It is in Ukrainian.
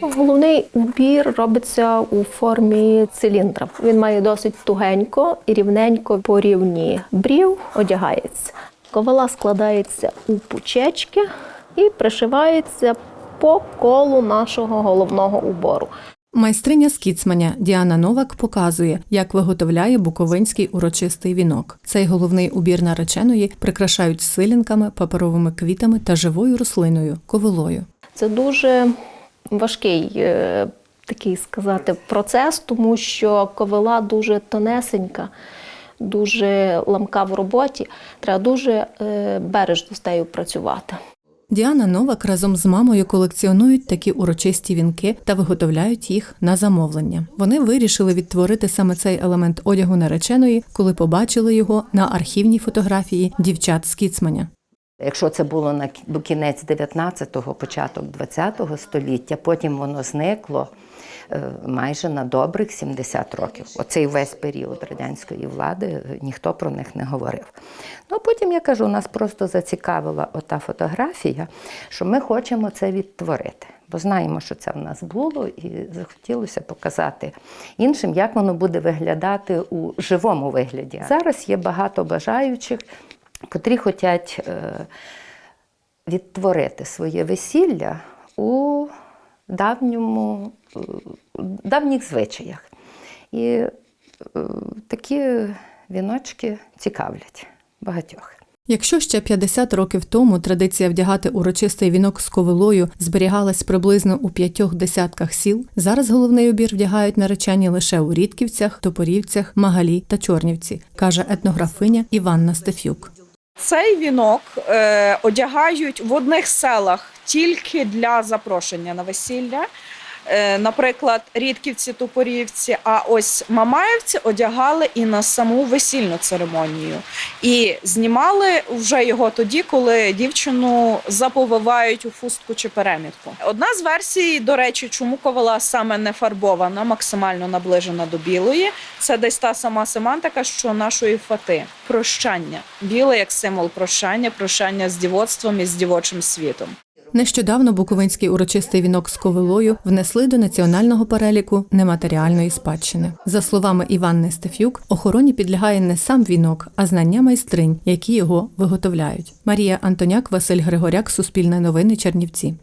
Головний убір робиться у формі циліндра. Він має досить тугенько і рівненько по рівні брів одягається. Ковала складається у пучечки і пришивається по колу нашого головного убору. Майстриня з кіцманя Діана Новак показує, як виготовляє буковинський урочистий вінок. Цей головний убір нареченої прикрашають силінками, паперовими квітами та живою рослиною ковилою. Це дуже важкий е, такий сказати процес, тому що ковила дуже тонесенька, дуже ламка в роботі. Треба дуже е, бережно з нею працювати. Діана Новак разом з мамою колекціонують такі урочисті вінки та виготовляють їх на замовлення. Вони вирішили відтворити саме цей елемент одягу нареченої, коли побачили його на архівній фотографії дівчат з Кіцманя. Якщо це було на кінець 19-го, початок 20-го століття, потім воно зникло е, майже на добрих 70 років. Оцей весь період радянської влади е, ніхто про них не говорив. Ну, потім я кажу, нас просто зацікавила ота фотографія, що ми хочемо це відтворити. Бо знаємо, що це в нас було, і захотілося показати іншим, як воно буде виглядати у живому вигляді. Зараз є багато бажаючих, котрі хочуть е, відтворити своє весілля у давньому, е, давніх звичаях. І е, такі віночки цікавлять багатьох. Якщо ще 50 років тому традиція вдягати урочистий вінок з ковилою зберігалась приблизно у п'ятьох десятках сіл, зараз головний убір вдягають наречені лише у Рідківцях, Топорівцях, Магалі та Чорнівці, каже етнографиня Іванна Стефюк. Цей вінок е, одягають в одних селах тільки для запрошення на весілля. Е, наприклад, Рідківці, Тупорівці, а ось Мамаївці одягали і на саму весільну церемонію. І знімали вже його тоді, коли дівчину заповивають у фустку чи перемітку. Одна з версій, до речі, чому ковала саме не фарбована, максимально наближена до білої, це десь та сама семантика, що нашої фати прощання. Біле як символ прощання, прощання з дівоцтвом і з дівочим світом. Нещодавно буковинський урочистий вінок з ковилою внесли до національного переліку нематеріальної спадщини. За словами Іванни Стефюк, охороні підлягає не сам вінок, а знання майстринь, які його виготовляють. Марія Антоняк, Василь Григоряк, Суспільне новини, Чернівці.